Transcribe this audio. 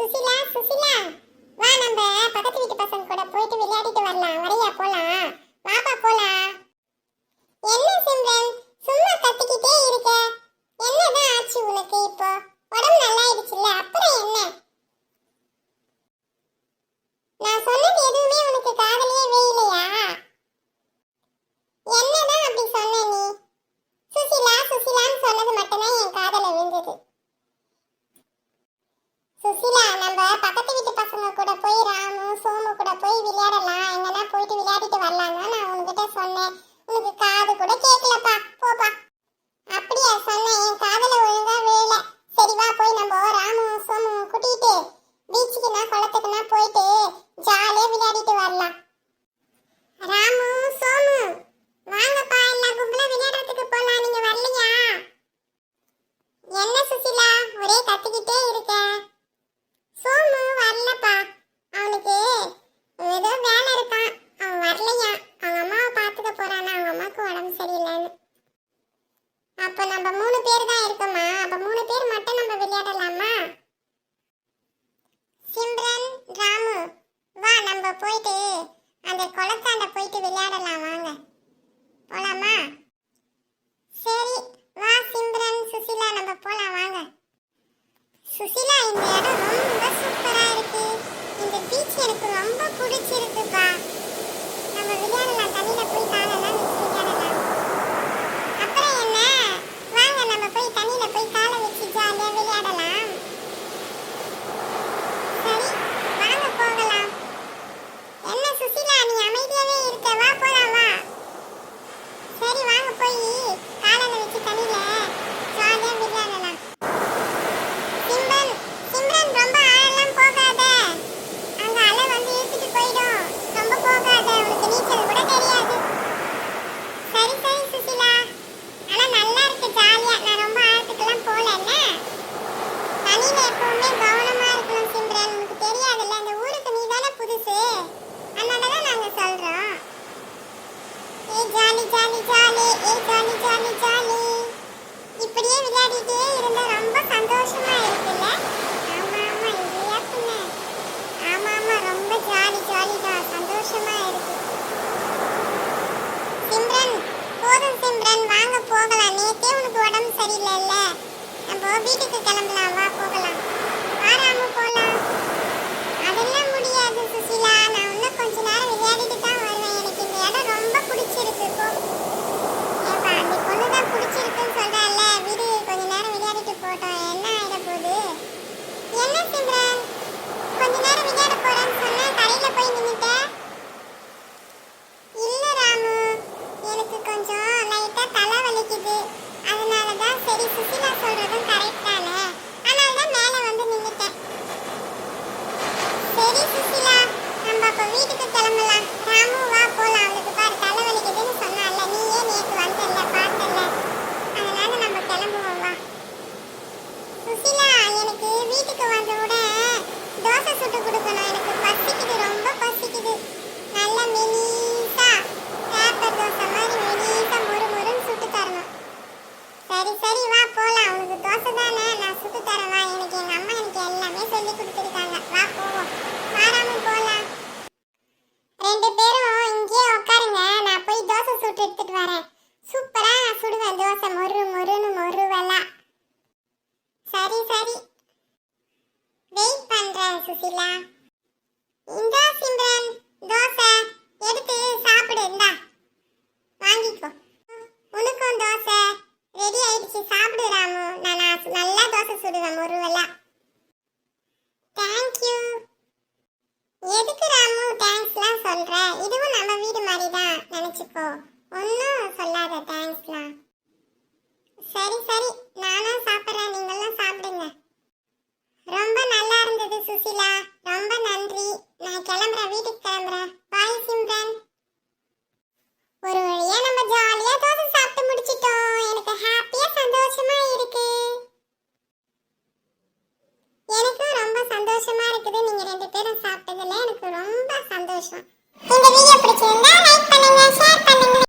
சுசிலா சுசிலா. வா நம்ம பக்கத்து வீட்டு பசங்க கூட போயிட்டு விளையாடிட்டு வரலாம். வரையா போலாம். வாப்பா போலாம். என்ன சிம்ரன் சும்மா கத்திக்கிட்டே இருக்க என்னதான் ஆச்சு உனக்கு இப்போ உடம்பு நல்லா ஆயிடுச்சுல்ல அப்புறம் என்ன நான் சொன்னது எதுவுமே உனக்கு காதலியே வேலையா என்னதான் அப்படி சொன்ன நீ சுசிலா சுசிலான்னு சொன்னது மட்டும்தான் என் காதல விழுந்தது சுசிலா நம்ம பக்கத்து வீட்டு பசங்க கூட போய் ராமு சோமு கூட போய் விளையாடலாம் எங்கன்னா போயிட்டு விளையாடிட்டு வரலாம் தான் நான் உன்கிட்ட சொன்னேன். உனக்கு காது கூட கேட்கலப்பா போப்பா. அப்படியா சொன்னேன். என் காதல ஒழுங்கா வேலை சரி வா போய் நம்ம ராமு சோமு கூட்டிட்டு பீச்சுக்குனா குளத்துக்குனா போயிட்டு ஜாலியா விளையாடிட்டு வரலாம். ராமு சோமு வாங்கப்பா. எல்லா கும்பலா விளையாடுறதுக்கு போலாம் போயிட்டு அந்த குளத்தாண்ட போயிட்டு விளையாடலாம் வாங்க போலாமா சரி வா சிம்ரன் சுசிலா நம்ம போலாம் வாங்க சுசிலா இந்த இடம் ரொம்ப சூப்பரா இருக்கு இந்த பீச் எனக்கு ரொம்ப பிடிச்சிருக்குப்பா நம்ம விளையாடலாம் தண்ணியில போய் காலெல்லாம் வச்சு விளையாடலாம் அப்புறம் என்ன வாங்க நம்ம போய் தண்ணியில போய் காலை வச்சு ஜாலியா விளையாடலாம் சரி வாங்க போகலாம் என்ன சுசிலா நீ அமைதியாவே இருக்க வா போலாம் வா சரி வாங்க போய் காலையில வச்சு தண்ணியில ஜாலியா விளையாடலாம் சிம்ரன் சிம்ரன் ரொம்ப ஆழலாம் போகாத அங்க அலை வந்து இழுத்துட்டு போயிடும் ரொம்ப போகாத உனக்கு நீச்சல் கூட தெரியாது சரி சரி சுசிலா ஆனா நல்லா இருக்கு ஜாலியா நான் ரொம்ப ஆழத்துக்குலாம் போகலல்ல தண்ணியில எப்பவுமே கவனமா இருக்கணும் சிம்ரன் உனக்கு தெரியாதுல்ல இந்த ஊருக்கு நீ அதனால தான் நாங்கள் சொல்கிறோம் ஏ ஜாலி ஜாலி ஜாலி ஏ ஜாலி ஜாலி ஜாலி. இப்படியே விளையாடிட்டே இருந்தா ரொம்ப சந்தோஷமா இருக்குல்ல? ஆமா ஆமா இல்லையா பின்ன? ஆமா ஆமா ரொம்ப ஜாலி ஜாலி தான். சந்தோஷமா இருக்கு. சிம்ரன் போதும் சிம்ரன். வாங்க போகலாம். நேத்தே உனக்கு உடம்பு சரியில்லைல்ல. நம்ம வீட்டுக்கு கிளம்பலாம். வா போகலாம் ஆறாம போலாம் அதெல்லாம் முடியாது சுசிலா நான் இன்னும் கொஞ்ச நேரம் விளையாடிட்டு தான் வருவேன் எனக்கு இந்த இடம் ரொம்ப பிடிச்சிருக்கு போ ஏப்பா அந்த பொண்ணு தான் பிடிச்சிருக்குன்னு சொல்றால விடு கொஞ்ச நேரம் விளையாடிட்டு போட்டோம் என்ன ஆயிட போகுது? என்ன சிம்ரன்? கொஞ்ச நேரம் விளையாட போறேன்னு சொன்ன கடையில போய் நின்னுட்ட இல்ல ராமு எனக்கு கொஞ்சம் லைட்டா தலை வலிக்குது அதனால தான் சரி சுசிலா சொல்றதும் கரெக்ட் தானே அதனால தான் மேல வந்து நின்னுட்டேன் சரி சுசிலா நம்ம அப்ப வீட்டுக்கு கிளம்பலாம் ராமு வா போலாம் அவளுக்கு பாரு தலை வலிக்குதுன்னு சொன்னால நீ ஏன் நேத்து வந்தல்ல பார்த்தல்ல அதனால நம்ம கிளம்புவோம் வா சுசிலா எனக்கு வீட்டுக்கு வந்த உடனே தோசை சுட்டு கொடுக்கணும் எனக்கு பசிக்குது ரொம்ப பசிக்குது நல்ல மெலிசா பேப்பர் தோசை மாதிரி மெலிசா மொறு மொறுன்னு சுட்டு தரணும் சரி சரி வா போலாம். உனக்கு தோசை தானே? நான் சுட்டு தரேன் வா. எனக்கு எங்க அம்மா எனக்கு எல்லாமே சொல்லி கொடுத்துருக்காங்க. வா போவோம். மாறாம போலாம். ரெண்டு பேரும் இங்கேயே உட்காருங்க நான் போய் தோசை சுட்டு எடுத்துட்டு வரேன். சூப்பரா நான் சுடுவேன் தோசை. மொறு மொறுன்னு மொறுவலா. சரி சரி. வெயிட் பண்றேன் சுசிலா. இந்த சிம்ரன் தோசை எடுத்து சாப்பிடு இந்தா வாங்கிக்கோ உனக்கும் தோசை ரெடி ஆயிடுச்சு சாப்பிடு ராமு நான் நான் நல்லா தோசை சுடுவேன் தேங்க்யூ எதுக்கு ராமு தேங்க்ஸ்லாம் சொல்ற? இதுவும் நம்ம வீடு மாதிரி தான் நினைச்சுக்கோ. ஒன்றும் சொல்லாத தேங்க்ஸ்லாம் சரி சரி. நானும் இருக்குது நீங்க ரெண்டு பேரும் சாப்பிட்டதுல எனக்கு ரொம்ப சந்தோஷம். இந்த வீடியோ பிடிச்சிருந்தா லைக் பண்ணுங்க